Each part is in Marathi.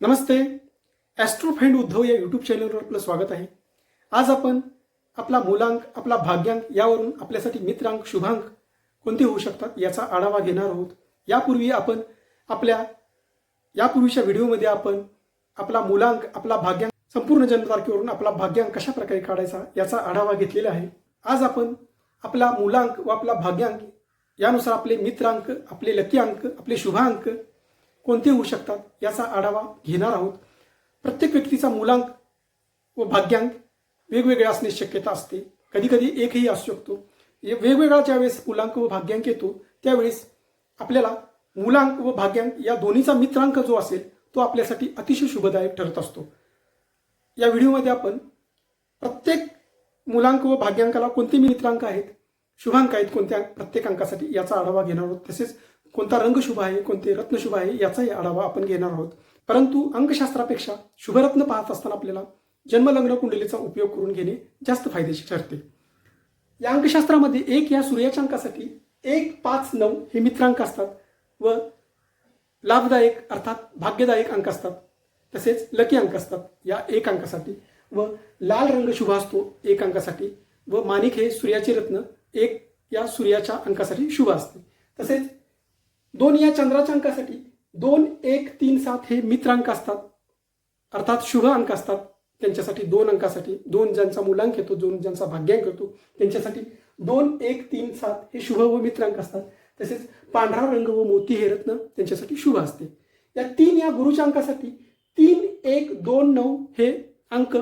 नमस्ते ॲस्ट्रोफ्रेंड उद्धव या यूट्यूब चॅनलवर आपलं स्वागत आहे. आज आपण आपला मूलांक आपला भाग्यांक यावरून आपल्यासाठी मित्रांक शुभांक कोणते होऊ शकतात याचा आढावा घेणार आहोत. यापूर्वी आपण आपल्या यापूर्वीच्या व्हिडिओमध्ये आपण आपला मूलांक आपला भाग्यांक संपूर्ण जन्मतारखेवरून आपला भाग्यांक कशा प्रकारे काढायचा याचा आढावा घेतलेला आहे. आज आपण आपला मूलांक व आपला भाग्यांक यानुसार आपले मित्रांक आपले लकी अंक आपले शुभांक कोणते होऊ शकतात याचा आढावा घेणार आहोत. प्रत्येक व्यक्तीचा मूलांक व भाग्यांक वेगवेगळे असण्याची शक्यता असते. कधीकधी एकही असू शकतो. वेगवेगळा ज्यावेळेस मूलांक व भाग्यांक येतो त्यावेळेस आपल्याला मूलांक व भाग्यांक या दोन्हीचा मित्रांक जो असेल तो आपल्यासाठी अतिशय शुभदायक ठरत असतो. या व्हिडिओमध्ये आपण प्रत्येक मुलांक व भाग्यांकाला कोणते मित्रांक आहेत शुभांक आहेत कोणत्या प्रत्येक अंकासाठी याचा आढावा घेणार आहोत. तसेच कोणता रंग शुभ आहे कोणते रत्न शुभ आहे याचाही आढावा आपण घेणार आहोत. परंतु अंकशास्त्रापेक्षा शुभरत्न पाहत असताना आपल्याला जन्मलग्न कुंडलीचा उपयोग करून घेणे जास्त फायदेशीर ठरते. या अंकशास्त्रामध्ये एक या सूर्याच्या अंकासाठी एक पाच नऊ हे मित्रांक असतात व लाभदायक अर्थात भाग्यदायक अंक असतात. तसेच लकी अंक असतात या एक अंकासाठी व लाल रंग शुभ असतो एक अंकासाठी व माणिक हे सूर्याचे रत्न एक या सूर्याच्या अंकासाठी शुभ असते. तसेच दोन या चंद्राच्या अंकासाठी दोन एक तीन सात हे मित्र अंक असतात. अर्थात शुभ अंक असतात. त्यांच्यासाठी दोन अंकासाठी. दोन ज्यांचा मुलांक येतो दोन ज्यांचा भाग्यांक येतो त्यांच्यासाठी दोन एक तीन सात हे शुभ व मित्र अंक असतात. तसेच पांढरा रंग व मोती हे रत्न त्यांच्यासाठी शुभ असते. या तीन या गुरुच्या अंकासाठी तीन एक दोन नऊ हे अंक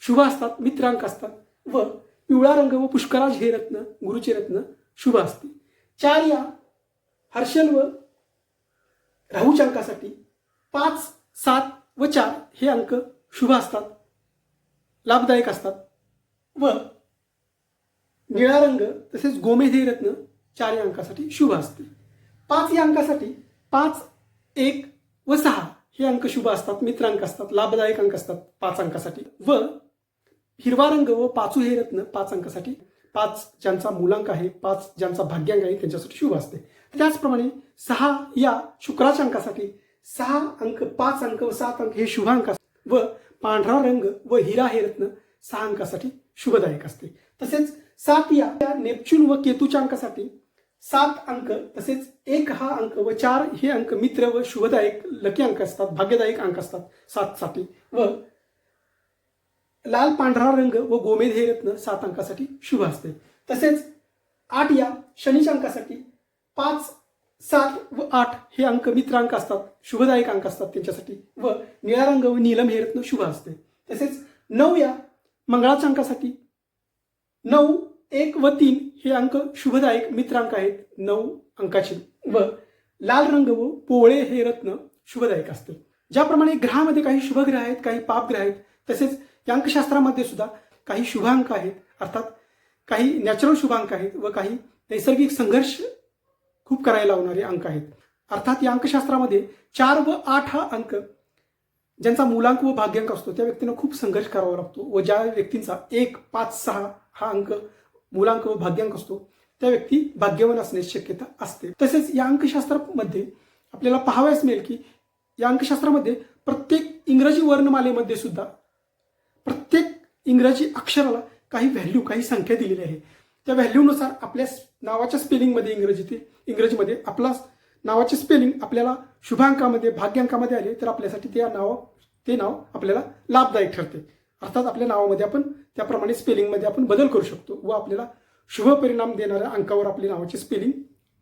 शुभ असतात मित्र अंक असतात व पिवळा रंग व पुष्कराज हे रत्न गुरुचे रत्न शुभ असते. चार या हर्षल व राहूच्या अंकासाठी पाच सात व चार हे अंक शुभ असतात लाभदायक असतात. व निळा रंग तसेच गोमेध हे रत्न चार या अंकासाठी शुभ असते. पाच या अंकासाठी पाच एक व सहा हे अंक शुभ असतात मित्र अंक असतात लाभदायक अंक असतात पाच अंकासाठी. व हिरवा रंग व पाचू हे रत्न पाच अंकासाठी पाच ज्यांचा मूलांक आहे पाच ज्यांचा भाग्यांक आहे त्यांच्यासाठी शुभ असते. त्याचप्रमाणे सहा या शुक्राच्या अंकासाठी सहा अंक पाच अंक व सात अंक हे शुभ अंक असतात. व पांढरा रंग व हिरा हे रत्न सहा अंकासाठी शुभदायक असते. तसेच सात या नेपच्यून व केतूच्या अंकासाठी सात अंक तसेच एक हा अंक व चार हे अंक मित्र व शुभदायक लकी अंक असतात भाग्यदायक अंक असतात सातसाठी. व लाल पांढरा रंग व गोमेध हे रत्न सात अंकासाठी शुभ असते. तसेच आठ या शनीच्या अंकासाठी पाच सात व आठ हे अंक मित्र अंक असतात शुभदायक अंक असतात त्यांच्यासाठी व निळा रंग व नीलम हे रत्न शुभ असते. तसेच नऊ या मंगळाच्या अंकासाठी नऊ एक व तीन हे अंक शुभदायक मित्रांक आहेत नऊ अंकाचे व लाल रंग व पोळे हे रत्न शुभदायक असते. ज्याप्रमाणे ग्रहामध्ये काही शुभग्रह आहेत काही पापग्रह आहेत तसेच या अंकशास्त्रामध्ये सुद्धा काही शुभांक आहेत. अर्थात काही नॅचरल शुभांक आहेत व काही नैसर्गिक संघर्ष खूप करायला लावणारे अंक आहेत. अर्थात या अंकशास्त्रामध्ये चार व आठ हा अंक ज्यांचा मूलांक व भाग्यांक असतो त्या व्यक्तींना खूप संघर्ष करावा लागतो व ज्या व्यक्तींचा एक पाच सहा हा अंक मूलांक व भाग्यांक असतो त्या व्यक्ती भाग्यवान असण्याची शक्यता असते. तसेच या अंकशास्त्रामध्ये आपल्याला पाहावयास मिळेल की या अंकशास्त्रामध्ये प्रत्येक इंग्रजी वर्णमालेमध्ये सुद्धा इंग्रजी अक्षराला काही व्हॅल्यू काही संख्या दिलेली आहे. त्या व्हॅल्यूनुसार आपल्या नावाच्या स्पेलिंगमध्ये इंग्रजीतील इंग्रजीमध्ये आपला नावाचे स्पेलिंग आपल्याला शुभांकामध्ये भाग्यांकामध्ये आले तर आपल्यासाठी त्या नाव ते नाव आपल्याला लाभदायक ठरते. अर्थात आपल्या नावामध्ये आपण त्याप्रमाणे स्पेलिंगमध्ये आपण बदल करू शकतो व आपल्याला शुभ परिणाम देणाऱ्या अंकावर आपले नावाचे स्पेलिंग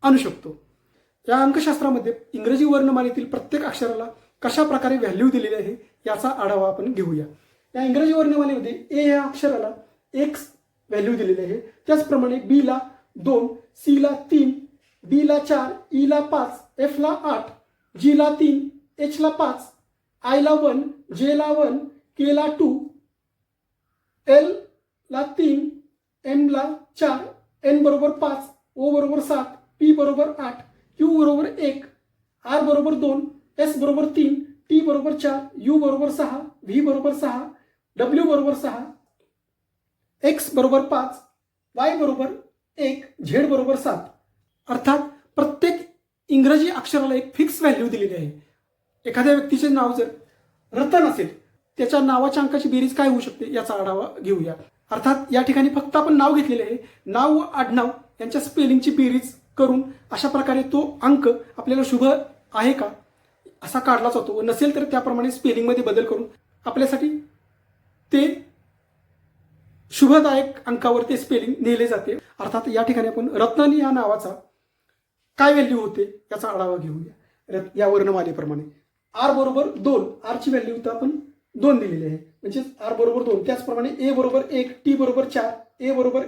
आणू शकतो. या अंकशास्त्रामध्ये इंग्रजी वर्णमालेतील प्रत्येक अक्षराला कशा प्रकारे व्हॅल्यू दिलेली आहे याचा आढावा आपण घेऊया. या इंग्रजी वर्णमालेमध्ये ए या अक्षराला एक्स व्हॅल्यू दिलेली आहे. त्याचप्रमाणे बी ला दोन सी ला तीन डी ला चार ई ला पाच एफ ला आठ जी ला तीन एच ला पाच आय ला वन जे ला वन के ला टू एल ला तीन एम ला चार एन बरोबर पाच ओ बरोबर सात पी बरोबर आठ क्यू बरोबर एक आर बरोबर दोन एस बरोबर तीन टी बरोबर चार यू बरोबर सहा व्ही बरोबर सहा डब्ल्यू बरोबर सहा एक्स बरोबर पाच वाय बरोबर एक झेड बरोबर सात. अर्थात प्रत्येक इंग्रजी अक्षराला एक फिक्स व्हॅल्यू दिलेली आहे. एखाद्या व्यक्तीचे नाव जर रतन असेल त्याच्या नावाच्या अंकाची बेरीज काय होऊ शकते याचा आढावा घेऊया. अर्थात या ठिकाणी फक्त आपण नाव घेतलेले आहे. नाव व आडनाव यांच्या स्पेलिंगची बेरीज करून अशा प्रकारे तो अंक आपल्याला शुभ आहे का असा काढला जातो व नसेल तर त्याप्रमाणे स्पेलिंगमध्ये बदल करून आपल्यासाठी ते शुभदायक अंकावर ते स्पेलिंग नेले जाते. अर्थात या ठिकाणी आपण रत्नानी या नावाचा काय व्हॅल्यू होते याचा आढावा घेऊया. या वर्णमालेप्रमाणे. आर बरोबर दोन. आरची व्हॅल्यू तर आपण दोन दिलेली आहे. म्हणजेच आर बरोबर दोन. त्याचप्रमाणे ए बरोबर एक टी बरोबर चार ए बरोबर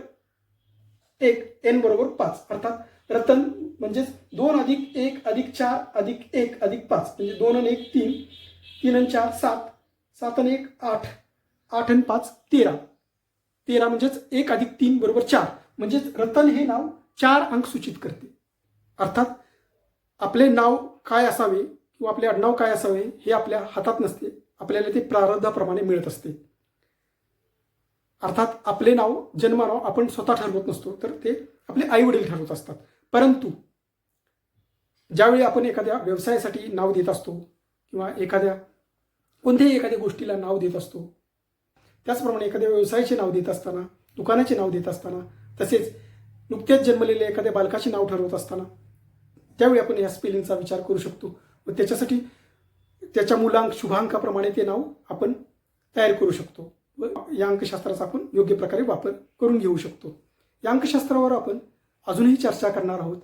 एक एन बरोबर पाच. अर्थात रतन म्हणजेच दोन अधिक एक अधिक चार अधिक एक अधिक पाच. म्हणजे दोन आणि एक तीन. तीन आणि चार सात. सात आणि एक आठ. आठ आणि पाच तेरा. तेरा म्हणजेच एक अधिक तीन बरोबर चार. म्हणजेच रतन हे नाव चार अंक सूचित करते. अर्थात आपले नाव काय असावे किंवा आपले आडनाव काय असावे हे आपल्या हातात नसते. आपल्याला ते प्रारब्धाप्रमाणे मिळत असते. अर्थात आपले नाव जन्मनाव आपण स्वतः ठरवत नसतो तर ते आपले आई वडील ठरवत असतात. परंतु ज्यावेळी आपण एखाद्या व्यवसायासाठी नाव देत असतो किंवा एखाद्या कोणत्याही एखाद्या गोष्टीला नाव देत असतो त्याचप्रमाणे एखाद्या व्यवसायाचे नाव देत असताना दुकानाचे नाव देत असताना तसेच नुकत्याच जन्मलेल्या एखाद्या बालकाचे नाव ठरवत असताना त्यावेळी आपण या स्पेलिंगचा विचार करू शकतो व त्याच्यासाठी त्याच्या मुलांक शुभांकाप्रमाणे ते नाव आपण तयार करू शकतो व या अंकशास्त्राचा आपण योग्य प्रकारे वापर करून घेऊ शकतो. या अंकशास्त्रावर आपण अजूनही चर्चा करणार आहोत.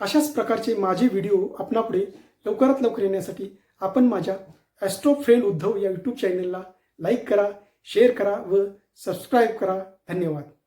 अशाच प्रकारचे माझे व्हिडिओ आपणापुढे लवकरात लवकर येण्यासाठी आपण माझ्या ॲस्ट्रो फ्रेंड उद्धव या यूट्यूब चॅनलला लाईक करा शेअर करा व सबस्क्राईब करा. धन्यवाद.